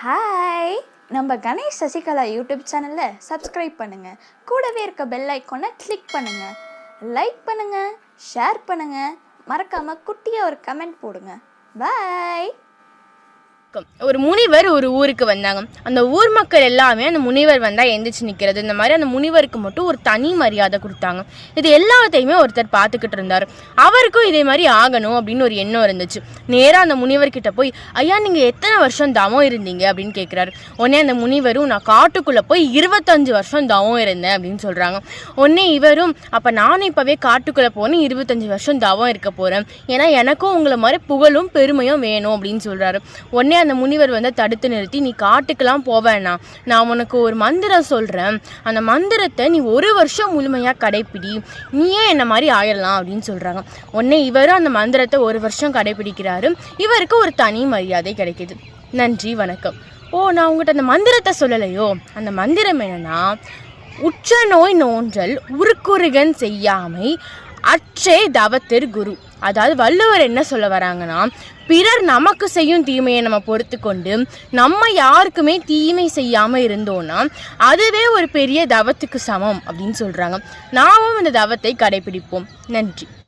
Hi நம்ம Ganesh Sasikala YouTube சேனலை subscribe பண்ணுங்கள் கூடவே இருக்க பெல் ஐக்கோனை கிளிக் பண்ணுங்கள் லைக் பண்ணுங்கள் ஷேர் பண்ணுங்கள் மறக்காமல் குட்டியாக ஒரு கமெண்ட் போடுங்க. பாய் வணக்கம். ஒரு முனிவர் ஒரு ஊருக்கு வந்தாங்க. அந்த ஊர் மக்கள் எல்லாமே அந்த முனிவர் வந்தால் எந்திரிச்சு நிற்கிறது இந்த மாதிரி அந்த முனிவருக்கு மட்டும் ஒரு தனி மரியாதை கொடுத்தாங்க. இது எல்லாத்தையுமே ஒருத்தர் பார்த்துக்கிட்டு இருந்தார். அவருக்கும் இதே மாதிரி ஆகணும் அப்படின்னு ஒரு எண்ணம் இருந்துச்சு. நேராக அந்த முனிவர்கிட்ட போய் ஐயா நீங்கள் எத்தனை வருஷம் தவம் இருந்தீங்க? அப்படின்னு கேட்குறாரு உடனே அந்த முனிவரும் நான் காட்டுக்குள்ளே போய் இருபத்தஞ்சு வருஷம் தவம் இருந்தேன் அப்படின்னு சொல்கிறாங்க உடனே இவரும் அப்போ நானும் இப்போவே காட்டுக்குள்ளே போனேன் இருபத்தஞ்சு வருஷம் தவம் இருக்க போகிறேன் ஏன்னா எனக்கும் உங்களை மாதிரி புகழும் பெருமையும் வேணும் அப்படின்னு சொல்கிறாரு உடனே அந்த முனிவர் வந்து தடுத்து நிறுத்தி நீ காட்டுக்கெல்லாம் போவேண்ணா நான் உனக்கு ஒரு மந்திரம் சொல்கிறேன் அந்த மந்திரத்தை நீ ஒரு வருஷம் முழுமையாக கடைப்பிடி. நீயே என்ன மாதிரி ஆயிடலாம் அப்படின்னு சொல்கிறாங்க உடனே இவரும் அந்த மந்திரத்தை ஒரு வருஷம் கடைப்பிடிக்கிறாரு. இவருக்கு ஒரு தனி மரியாதை கிடைக்குது. நன்றி வணக்கம். ஓ நான் உங்கள்கிட்ட அந்த மந்திரத்தை சொல்லலையோ? அந்த மந்திரம் என்னன்னா உச்ச நோய் நோன்றல் உருக்குறுகன் செய்யாமை அற்றே தவத்திர் குரு. அதாவது வள்ளுவர் என்ன சொல்ல வராங்கன்னா பிறர் நமக்கு செய்யும் தீமையை நம்ம பொறுத்து கொண்டு நம்ம யாருக்குமே தீமை செய்யாம இருந்தோம்னா அதுவே ஒரு பெரிய தவத்துக்கு சமம் அப்படின்னு சொல்றாங்க. நாமும் இந்த தவத்தை கடைபிடிப்போம். நன்றி.